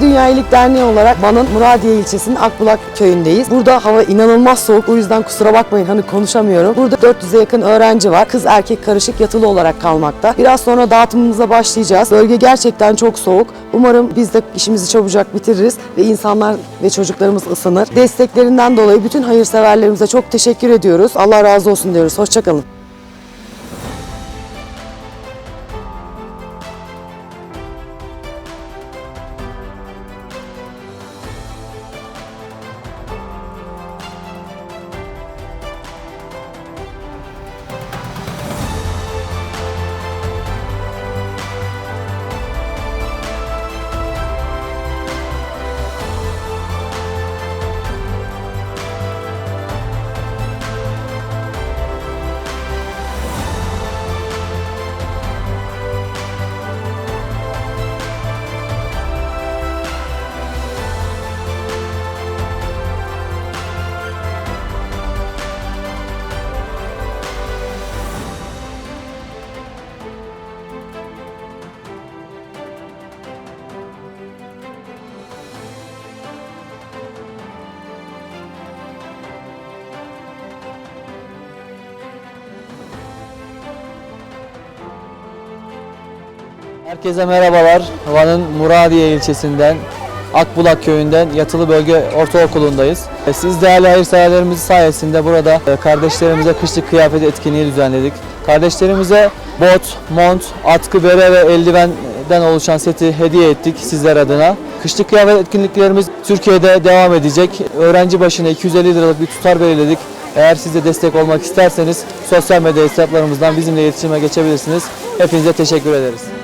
Dünya İyilik Derneği olarak Van'ın Muradiye ilçesinin Akbulak köyündeyiz. Burada hava inanılmaz soğuk. O yüzden kusura bakmayın hani konuşamıyorum. Burada 400'e yakın öğrenci var. Kız erkek karışık yatılı olarak kalmakta. Biraz sonra dağıtımımıza başlayacağız. Bölge gerçekten çok soğuk. Umarım biz de işimizi çabucak bitiririz ve insanlar ve çocuklarımız ısınır. Desteklerinden dolayı bütün hayırseverlerimize çok teşekkür ediyoruz. Allah razı olsun diyoruz. Hoşçakalın. Herkese merhabalar. Van'ın Muradiye ilçesinden Akbulak köyünden Yatılı Bölge Ortaokulu'ndayız. E, Siz değerli hayırseverlerimiz sayesinde burada e, kardeşlerimize kışlık kıyafet etkinliği düzenledik. Kardeşlerimize bot, mont, atkı, bere ve eldivenden oluşan seti hediye ettik sizler adına. Kışlık kıyafet etkinliklerimiz Türkiye'de devam edecek. Öğrenci başına 250 liralık bir tutar belirledik. Eğer siz de destek olmak isterseniz sosyal medya hesaplarımızdan bizimle iletişime geçebilirsiniz. Hepinize teşekkür ederiz.